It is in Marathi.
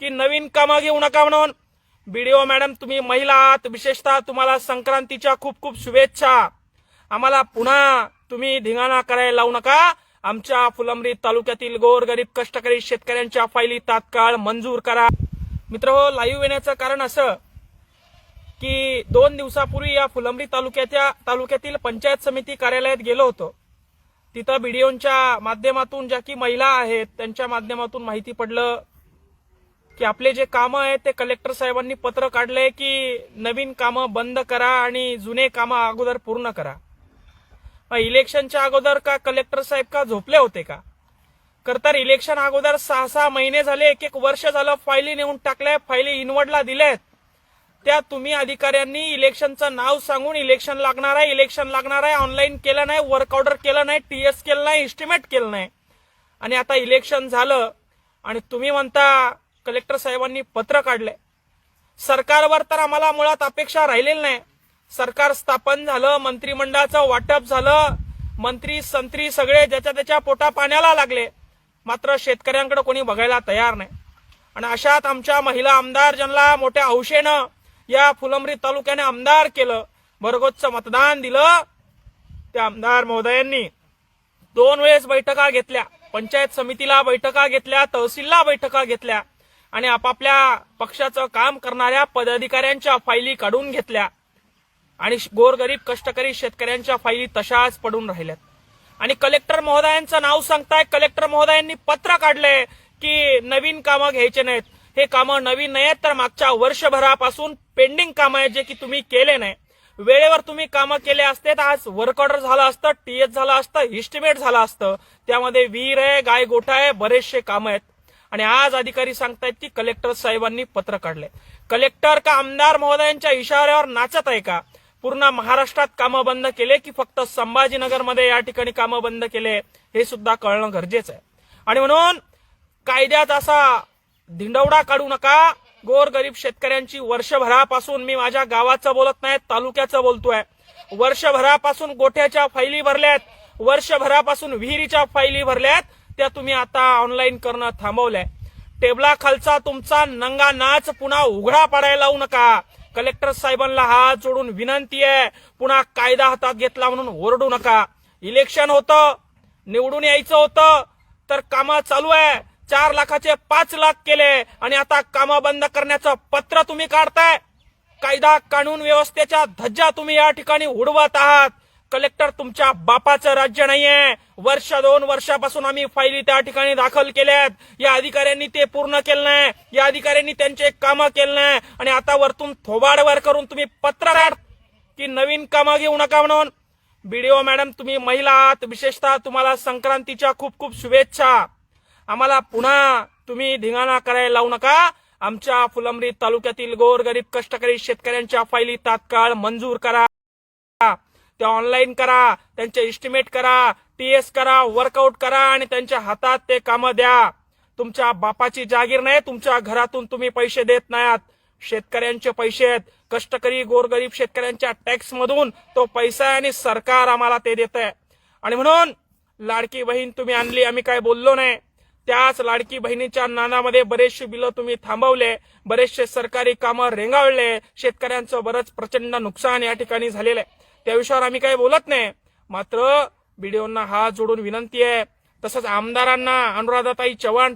की नवीन कामं घेऊ नका म्हणून. बीडीओ मॅडम तुम्ही महिला आहात विशेषतः तुम्हाला संक्रांतीच्या खूप खूप शुभेच्छा. आम्हाला पुन्हा तुम्ही धिंगाणा करायला लावू नका. आमच्या फुलंब्री तालुक्यातील गोरगरीब कष्टकरी शेतकऱ्यांच्या फायली तात्काळ मंजूर करा. मित्र हो लाईव्ह येण्याचं कारण असं की दोन दिवसापूर्वी या फुलंब्री तालुक्याच्या तालुक्यातील पंचायत समिती कार्यालयात गेलो होतो. तिथं बीडीओच्या माध्यमातून ज्या की महिला आहेत त्यांच्या माध्यमातून माहिती पडलं. की आपले जे कामं आहेत ते कलेक्टर साहेबांनी पत्र काढलंय की नवीन कामं बंद करा आणि जुने कामं अगोदर पूर्ण करा. मग इलेक्शनच्या अगोदर का कलेक्टर साहेब का झोपले होते का? करतर इलेक्शन अगोदर सहा सहा महिने झाले एक एक वर्ष झालं फायली नेऊन टाकल्या फायली इनवर्डला दिल्यात त्या तुम्ही अधिकाऱ्यांनी इलेक्शनचं नाव सांगून इलेक्शन लागणार आहे इलेक्शन लागणार आहे ऑनलाईन केलं नाही वर्क ऑर्डर केलं नाही टीएस केलं नाही इस्टिमेट केलं नाही. आणि आता इलेक्शन झालं आणि तुम्ही म्हणता कलेक्टर साहेबांनी पत्र काढले सरकारवर तर आम्हाला मुळात अपेक्षा राहिलेली नाही. सरकार स्थापन झालं मंत्रिमंडळाचं वाटप झालं मंत्री संत्री सगळे ज्याच्या त्याच्या पोटा पाण्याला लागले. मात्र शेतकऱ्यांकडे कोणी बघायला तयार नाही. आणि अशात आमच्या महिला आमदार ज्यांना मोठ्या हौशेनं या फुलंब्री तालुक्याने आमदार केलं भरगोतचं मतदान दिलं त्या आमदार महोदयांनी दोन वेळेस बैठका घेतल्या पंचायत समितीला बैठका घेतल्या तहसीलला बैठका घेतल्या. आणि आपापल्या पक्षाचं काम करणाऱ्या पदाधिकाऱ्यांच्या फायली काढून घेतल्या. आणि गोरगरीब कष्टकरी शेतकऱ्यांच्या फायली तशाच पडून राहिल्यात. आणि कलेक्टर महोदयांचं नाव सांगताय कलेक्टर महोदयांनी पत्र काढलंय की नवीन कामं घ्यायचे नाहीत. हे कामं नवीन नाही आहेत तर मागच्या वर्षभरापासून पेंडिंग कामं आहेत जे की तुम्ही केले नाही. वेळेवर तुम्ही कामं केले असते तर आज वर्क ऑर्डर झालं असतं टीएस झालं असतं इस्टिमेट झालं असतं. त्यामध्ये विहीर आहे गाय गोठा आहे बरेचसे कामं आहेत. आणि आज अधिकारी सांगतायत की कलेक्टर साहेबांनी पत्र काढले. कलेक्टर का आमदार महोदयांच्या इशाऱ्यावर नाचत आहे का? पूर्ण महाराष्ट्रात कामं बंद केले की फक्त संभाजीनगरमध्ये या ठिकाणी कामं बंद केले हे सुद्धा कळणं गरजेचं आहे. आणि म्हणून कायद्यात असा धिंडवडा काढू नका. गोरगरीब शेतकऱ्यांची वर्षभरापासून मी माझ्या गावाचं बोलत नाही तालुक्याचं बोलतोय. वर्षभरापासून गोठ्याच्या फायली भरल्यात. वर्षभरापासून विहिरीच्या फायली भरल्यात. त्या तुम्ही आता ऑनलाईन करणं थांबवलंय. टेबलाखालचा तुमचा नंगा नाच पुन्हा उघडा पाडायला लावू नका. कलेक्टर साहेबांना हात जोडून विनंती आहे पुन्हा कायदा हातात घेतला म्हणून ओरडू नका. इलेक्शन होतं निवडून यायचं होतं तर कामं चालू आहे. चार लाखाचे पाच लाख केले आणि आता कामं बंद करण्याचं पत्र तुम्ही काढताय. कायदा कानून व्यवस्थेच्या धज्जा तुम्ही या ठिकाणी उडवत आहात. कलेक्टर तुमच्या बापाचं राज्य नाहीये. वर्ष दोन वर्षापासून आम्ही फायली त्या ठिकाणी दाखल केल्यात. या अधिकाऱ्यांनी ते पूर्ण केलं नाही. या अधिकाऱ्यांनी त्यांचे कामं केलं नाही. आणि आता वरतून थोबाडवर करून तुम्ही पत्र की नवीन कामं घेऊ नका म्हणून. बीडीओ मॅडम तुम्ही महिला आहात. विशेषतः तुम्हाला संक्रांतीच्या खूप खूप शुभेच्छा. आम्हाला पुन्हा तुम्ही धिंगाणा करायला लावू नका. आमच्या फुलंब्री तालुक्यातील गोरगरीब कष्टकरी शेतकऱ्यांच्या फायली तात्काळ मंजूर करा. त्या ऑनलाईन करा त्यांचे इस्टिमेट करा टीएस करा वर्कआउट करा आणि त्यांच्या हातात ते कामं द्या. तुमच्या बापाची जागीर नाही तुमच्या घरातून तुम्ही पैसे देत नाहीत. शेतकऱ्यांचे पैसे आहेत. कष्टकरी गोरगरीब शेतकऱ्यांच्या टॅक्स मधून तो पैसा आहे आणि सरकार आम्हाला ते देत आहे आणि म्हणून लाडकी बहीण तुम्ही आणली आम्ही काय बोललो नाही. त्याच लाडकी बहिणीच्या नानामध्ये बरेचसे बिलं तुम्ही थांबवले बरेचसे सरकारी कामं रेंगाळले शेतकऱ्यांचं बरंच प्रचंड नुकसान या ठिकाणी झालेलं आहे. त्या विषयावर आम्ही काही बोलत नाही. मात्र बीडीओंना हात जोडून विनंती आहे. तसंच आमदारांना अनुराधाताई चव्हाण